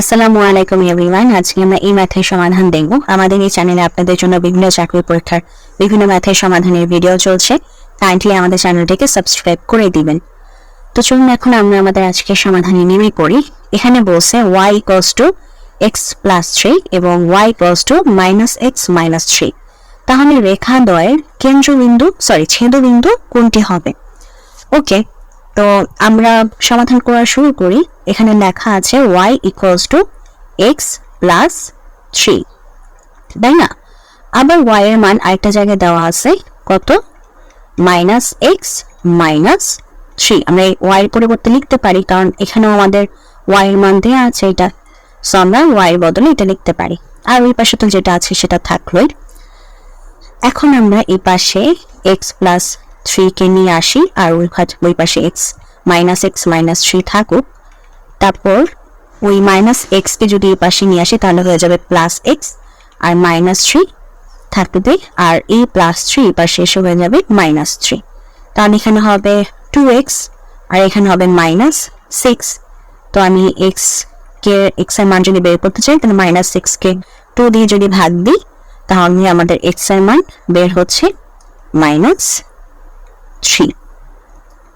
আসসালামু আলাইকুম এভরিওয়ান, আজকে আমরা এই ম্যাথের সমাধান দেখব। আমাদের এই চ্যানেলে আপনাদের জন্য বিভিন্ন চাকরি পরীক্ষার বিভিন্ন ম্যাথের সমাধানের ভিডিও চলছে। কাইন্ডলি আমাদের চ্যানেলটিকে সাবস্ক্রাইব করে দিবেন। তো চলুন এখন আমরা আমাদের আজকের সমাধানে নেমে পড়ি। এখানে বলছে y equals two x plus three এবং y equals two minus x minus three তাহলে রেখা দ্বয়ের কেন্দ্রবিন্দু সরি ছেদবিন্দু কোনটি হবে? ওকে তো আমরা সমাধান করা শুরু করি। এখানে লেখা আছে y equals two x plus three তাই না? আবার ওয়াই এর মান আরেকটা জায়গায় দেওয়া আছে। কত? মাইনাস এক্স মাইনাস থ্রি আমরা এই ওয়াই এর পরিবর্তে লিখতে পারি, কারণ এখানেও আমাদের ওয়াই এর মান দেওয়া আছে এটা। সো আমরা ওয়াই এর বদলে এটা লিখতে পারি। আর ওই পাশে তো যেটা আছে সেটা থাকলোই। এখন আমরা এই পাশে এক্স প্লাস থ্রিকে নিয়ে আসি আর ওই ওই পাশে x minus x minus three থাকুক। তারপর ওই মাইনাস এক্সকে যদি এই পাশে নিয়ে আসি তাহলে হয়ে যাবে প্লাস এক্স আর মাইনাস থ্রি থাকবে আর এই প্লাস থ্রি পাশে এসে হয়ে যাবে মাইনাস থ্রি তাহলে এখানে হবে টু এক্স আর এখানে হবে মাইনাস সিক্স তো আমি এক্স কে এক্সের মান যদি বের করতে চাই, তাহলে মাইনাস সিক্স কে টু দিয়ে যদি ভাগ দিই, তাহলে আমাদের এক্সের মান বের হচ্ছে মাইনাস থ্রি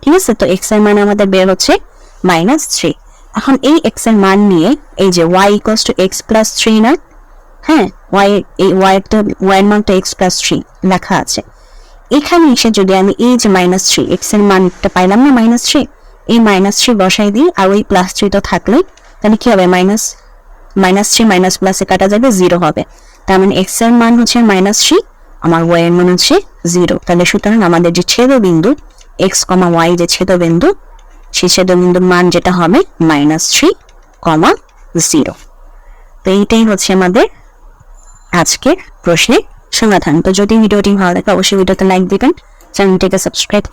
ঠিক আছে? তো এক্সের মান আমাদের বের হচ্ছে মাইনাস থ্রি এখন এই এক্সের মান নিয়ে এই যে y equals two x plus three না? হ্যাঁ ওয়াই এই ওয়াই তো ওয়াই এর মানটা এক্স প্লাস থ্রি লেখা আছে। এখানে এসে যদি আমি এই যে মাইনাস থ্রি এক্সের মানটা পাইলাম না মাইনাস থ্রি এই মাইনাস থ্রি বসাই দিই, আর ওই প্লাস থ্রি তো থাকলেই। তাহলে কি হবে? মাইনাস মাইনাস থ্রি মাইনাস প্লাসে কাটা যাবে জিরো হবে। তার মানে এক্সের মান হচ্ছে মাইনাস থ্রি আমার ওয়াই এর মান হচ্ছে জিরো তাহলে সুতরাং আমাদের যে ছেদবিন্দু এক্স কমা ওয়াই যে ছেদবিন্দু, সেই ছেদবিন্দুর মান যেটা হবে মাইনাস থ্রি কমা জিরো তো এইটাই হচ্ছে আমাদের আজকের প্রশ্নের সমাধান। তো যদি ভিডিওটি ভালো লাগে, অবশ্যই ভিডিওতে লাইক দিবেন, চ্যানেলটিকে সাবস্ক্রাইব